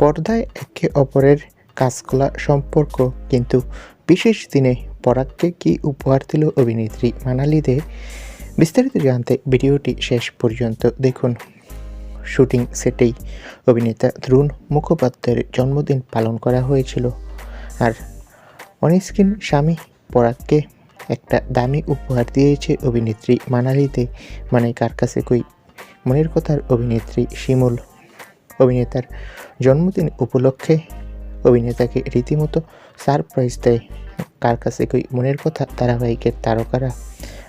পর্দায় একে অপরের কাজকলা সম্পর্ক, কিন্তু বিশেষ দিনে পরাগকে কি উপহার দিল অভিনেত্রী মানালি দে বিস্তারিত জানতে ভিডিওটি শেষ পর্যন্ত দেখুন। শুটিং সেটেই অভিনেতা ধ্রুন মুখোপাধ্যায়ের জন্মদিন পালন করা হয়েছিল। আর অনস্ক্রিন স্বামী পরাগকে একটা দামি উপহার দিয়েছে অভিনেত্রী মানালিতে। মানে কার কাছে কই? মনের কথার অভিনেত্রী শিমুল। অভিনেতার জন্মদিন উপলক্ষে অভিনেতাকে রীতিমতো সারপ্রাইজ দেয় কার কাছে কই মনের কথা ধারাবাহিকের তারকারা।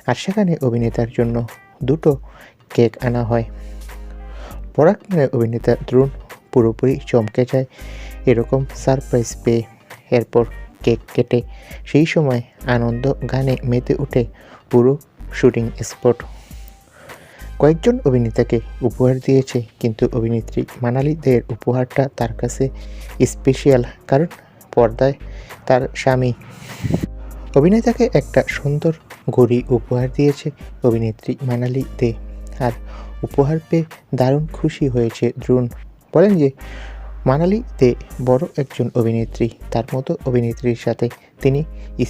আর সেখানে অভিনেতার জন্য দুটো কেক আনা হয়। মানে অভিনেতা দ্রোণ পুরোপুরি চমকে যায় এরকম সারপ্রাইজ পেয়ে। এরপর কেক কেটে সেই সময় আনন্দ গানে মেতে ওঠে পুরো শুটিং স্পট। কয়েকজন অভিনেতাকে উপহার দিয়েছে, কিন্তু অভিনেত্রী মানালি দের উপহারটা তার কাছে স্পেশাল কারণ পর্দায় তার স্বামী। অভিনেতাকে একটা সুন্দর ঘড়ি উপহার দিয়েছে অভিনেত্রী মানালি দে, আর উপহার পেয়ে দারুণ খুশি হয়েছে দ্রোণ বলেন যে, মানালি দে বড় একজন অভিনেত্রী, তার মতো অভিনেত্রীর সাথে তিনি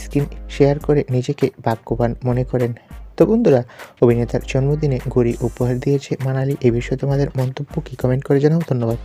স্ক্রিন শেয়ার করে নিজেকে ভাগ্যবান মনে করেন। তো বন্ধুরা, অভিনেতার জন্মদিনে গড়ি উপহার দিয়েছে মানালি। এ বিষয়ে তোমাদের মন্তব্য কি? কমেন্ট করে জানাও। ধন্যবাদ।